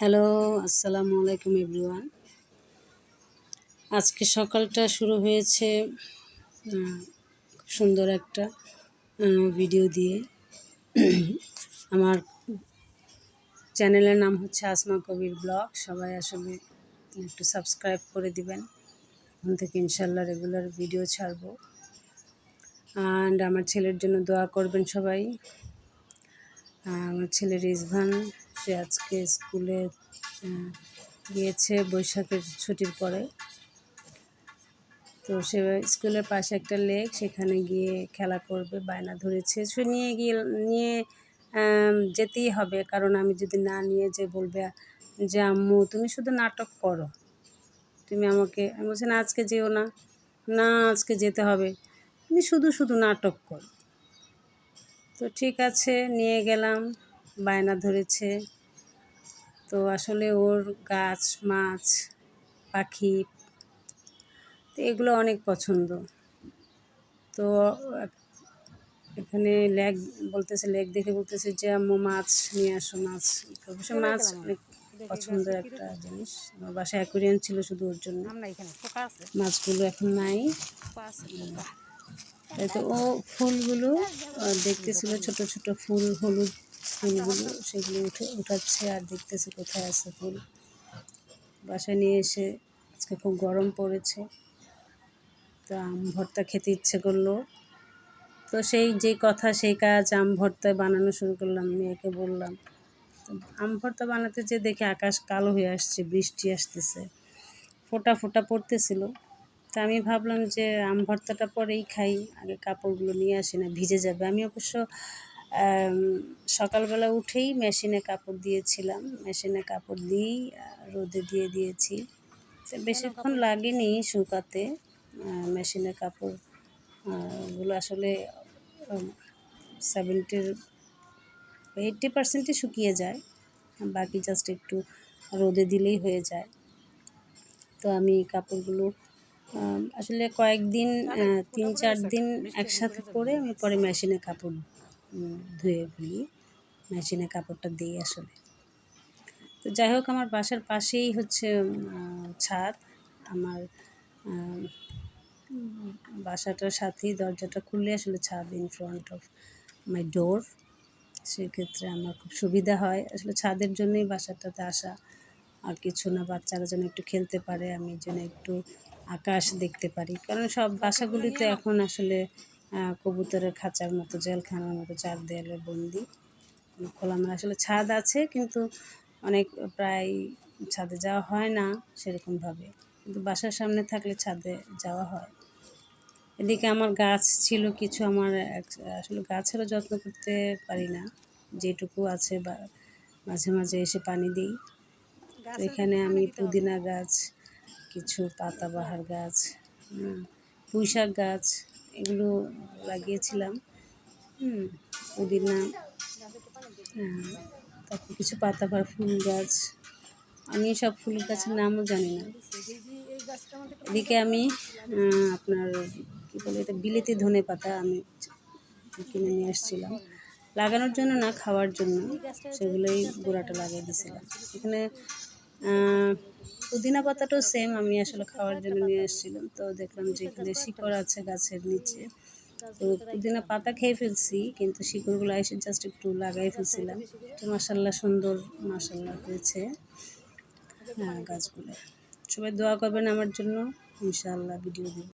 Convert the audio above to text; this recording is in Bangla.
হ্যালো, আসসালামু আলাইকুম এভরিওয়ান। আজকে সকালটা শুরু হয়েছে খুব সুন্দর একটা ভিডিও দিয়ে। আমার চ্যানেলের নাম হচ্ছে আসমা কবির ব্লগ। সবাই আসলে একটু সাবস্ক্রাইব করে দিবেন। ওখান থেকে ইনশাল্লাহ রেগুলার ভিডিও ছাড়বো। অ্যান্ড আমার ছেলের জন্য দোয়া করবেন সবাই। আমার ছেলে রিজভান সে আজকে স্কুলে গিয়েছে বৈশাখের ছুটির পরে। তো সে স্কুলের পাশে একটা লেক, সেখানে গিয়ে খেলা করবে, বায়না ধরেছে। সে নিয়ে গিয়ে, নিয়ে যেতেই হবে, কারণ আমি যদি না নিয়ে যে বলবে যে, আম্মু, তুমি শুধু নাটক করো। তুমি আমাকে, আমি বলছি, না, আজকে যেও না। না, আজকে যেতে হবে। তুমি শুধু শুধু নাটক করো। তো ঠিক আছে, নিয়ে গেলাম। বায়না ধরেছে। তো আসলে ওর গাছ মাছ পাখি তো এগুলো অনেক পছন্দ। তো এখানে লেগ বলতেছে লেগ দেখে বলতেছে যে আম্মু মাছ নিয়ে আসো মাছ। অবশ্য মাছ অনেক পছন্দের একটা জিনিস। আমার বাসায় অ্যাকুরিয়াম ছিল শুধু ওর জন্য। মাছগুলো এখন নাই। তাই তো ও ফুলগুলো দেখতেছিল ছোট ছোট ফুল হলুদ ফুলগুলো সেগুলো উঠে উঠাচ্ছে আর দেখতেছে কোথায় আছে ফুল। বাসায় নিয়ে এসে আজকে খুব গরম পড়েছে। তো আম ভর্তা খেতে ইচ্ছে করল। তো সেই যে কথা, সেই কাজ আম ভর্তা বানানো শুরু করলাম, মেয়েকে বললাম আম ভর্তা বানাতে যে দেখে আকাশ কালো হয়ে আসছে, বৃষ্টি আসতেছে। ফোঁটা ফোঁটা পড়তেছিল। তা আমি ভাবলাম যে আম ভর্তাটা পরেই খাই, আগে কাপড়গুলো নিয়ে আসি না, ভিজে যাবে। আমি অবশ্য সকালবেলা উঠেই মেশিনে কাপড় দিয়েছিলাম। মেশিনে কাপড় দিয়েই রোদে দিয়ে দিয়েছি। তো বেশিক্ষণ লাগেনি শুকাতে। মেশিনে কাপড় আহ, গুলো আসলে সেভেন্টির এইটটি পার্সেন্টই শুকিয়ে যায়। বাকি জাস্ট একটু রোদে দিলেই হয়ে যায়। তো আমি কাপড়গুলো আসলে কয়েকদিন তিন চার দিন একসাথে করে আমি পরে মেশিনে কাপড় ধুয়ে ফেলি মেশিনে কাপড়টা দিই আসলে। তো যাই হোক, আমার বাসার পাশেই হচ্ছে ছাদ। আমার বাসাটার সাথেই দরজাটা খুললে আসলে ছাদ in front of my door সেক্ষেত্রে আমার খুব সুবিধা হয়। আসলে ছাদের জন্যই বাসাটাতে আসা। আর কিছু না, বাচ্চারা যেন একটু খেলতে পারে, আমি যেন একটু আকাশ দেখতে পারি। কারণ সব বাসাগুলিতে এখন আসলে কবুতরের খাঁচার মতো জেলখানার মতো চার দেয়ালে বন্দি। কোনো খোলামেলা আসলে ছাদ আছে কিন্তু অনেক প্রায় ছাদে যাওয়া হয় না সেরকমভাবে। কিন্তু বাসার সামনে থাকলে ছাদে যাওয়া হয়। এদিকে আমার গাছ ছিল কিছু আমার আসলে গাছেরও যত্ন করতে পারি না। যেটুকু আছে বা মাঝে মাঝে এসে পানি দিই। এখানে আমি পুদিনা গাছ কিছু পাতাবাহার গাছ হুম, পুঁই শাক গাছ এগুলো লাগিয়েছিলাম। হুম পুদিনা হ্যাঁ, তারপর কিছু পাতাবাহার ফুল গাছ। আমি সব ফুল গাছের নামও জানি না। এদিকে আমি আপনার কী বলে এটা বিলেতি ধনে পাতা আমি কিনে নিয়ে আসছিলাম লাগানোর জন্য না খাওয়ার জন্য। সেগুলোই গোড়াটা লাগিয়ে দিয়েছিলাম। এখানে পুদিনা পাতাটাও সেম আমি আসলে খাওয়ার জন্য নিয়ে এসেছিলাম। তো দেখলাম যে এখানে শিকড় আছে গাছের নিচে। তো পুদিনা পাতা খেয়ে ফেলছি, কিন্তু শিকড়গুলো এসে জাস্ট একটু লাগাই ফেলছিলাম। তো মাসাল্লাহ সুন্দর মাসাল্লাহ হয়েছে। হ্যাঁ গাছগুলো। সবাই দোয়া করবেন আমার জন্য। ইনশাআল্লাহ ভিডিও দেব।